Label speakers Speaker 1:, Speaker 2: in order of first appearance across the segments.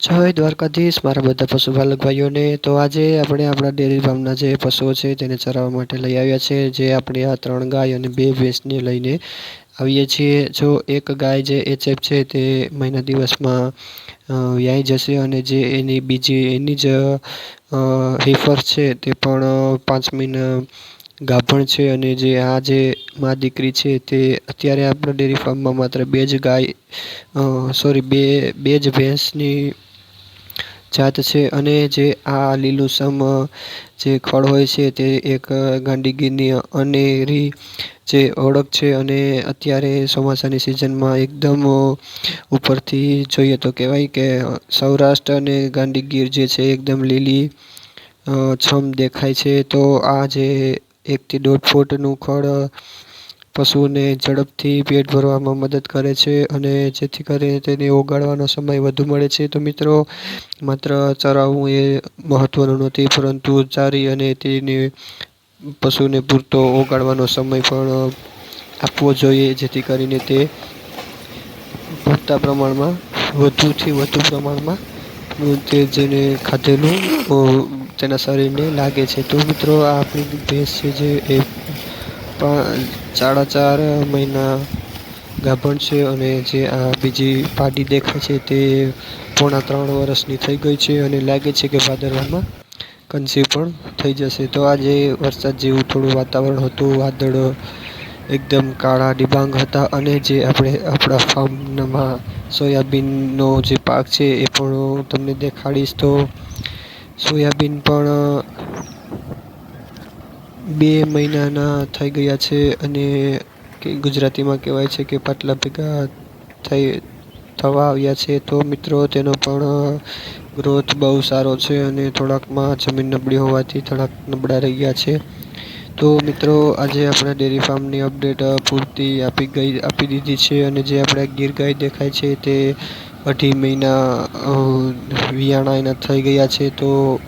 Speaker 1: જય દ્વારકાધીશ, મારા બધા પશુપાલક ભાઈઓને. તો આજે આપણે આપણા ડેરી ફાર્મના જે પશુઓ છે તેને ચરાવવા માટે લઈ આવ્યા છે. જે આપણે આ ત્રણ ગાય અને બે ભેંસને લઈને આવીએ છીએ. જો એક ગાય જે એચએફ છે તે મહિના દિવસમાં વ્યાઈ જશે અને જે એની બીજી, એની જ હેફર છે તે પણ પાંચ મહિના ગાભણ છે અને જે આ જે મા દીકરી છે તે અત્યારે આપણા ડેરી ફાર્મમાં માત્ર બે જ ગાય સોરી, બે બે જ ભેંસની જાત છે અને જે આ લીલુંછમ જે ખડ હોય છે તે એક ગાંડીગીરની અનેરી જે ઓળખ છે અને અત્યારે ચોમાસાની સિઝનમાં એકદમ ઉપરથી જોઈએ તો કહેવાય કે સૌરાષ્ટ્ર અને ગાંડીગીર જે છે એકદમ લીલી છમ દેખાય છે. તો આ જે એકથી દોઢ ફૂટનું ખડ પશુઓને ઝડપથી પેટ ભરવામાં મદદ કરે છે અને જેથી કરીને તેને ઓગાળવાનો સમય વધુ મળે છે. તો મિત્રો, માત્ર ચરાવવું એ મહત્ત્વનું નથી, પરંતુ ચારી અને તેને પશુને પૂરતો ઓગાળવાનો સમય પણ આપવો જોઈએ, જેથી કરીને તે પૂરતા પ્રમાણમાં, વધુથી વધુ પ્રમાણમાં તે જેને ખાધેલું, તેના શરીરને લાગે છે. તો મિત્રો, આ આપણી ભેંસ છે જે એ સાડા ચાર મહિના ગાભણ છે અને જે આ બીજી પાડી દેખાય છે તે પોણા ત્રણ વર્ષની થઈ ગઈ છે અને લાગે છે કે ભાદરવામાં કન્સીવ પણ થઈ જશે. તો આજે વરસાદ જેવું થોડું વાતાવરણ હતું. વાદળ એકદમ કાળા ડિબાંગ હતા અને જે આપણે આપણા ફાર્મમાં સોયાબીનનો જે પાક છે એ પણ હું તમને દેખાડીશ તો સોયાબીન પણ બે મહિનાના થઈ ગયા છે અને ગુજરાતીમાં કહેવાય છે કે પાટલા ભેગા થઈ, થવા આવ્યા છે. તો મિત્રો, તેનો પણ ગ્રોથ બહુ સારો છે અને થોડાકમાં જમીન નબળી હોવાથી થોડાક નબળા રહી ગયા છે. તો મિત્રો, આજે આપણા ડેરી ફાર્મની અપડેટ પૂરતી આપી ગઈ, આપી દીધી છે અને જે આપણે ગીર ગાય દેખાય છે તે અઢી મહિના વિયાણા એના થઈ ગયા છે. તો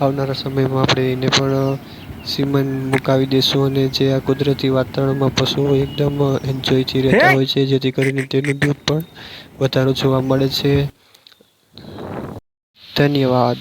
Speaker 1: આવનારા સમયમાં આપણે એને પણ સીમન મુકાવી દેશું અને જે આ કુદરતી વાતાવરણમાં પશુઓ એકદમ એન્જોયથી રહેતા હોય છે જેથી કરીને તેનું દૂધ પણ વધારો જોવા મળે છે. ધન્યવાદ.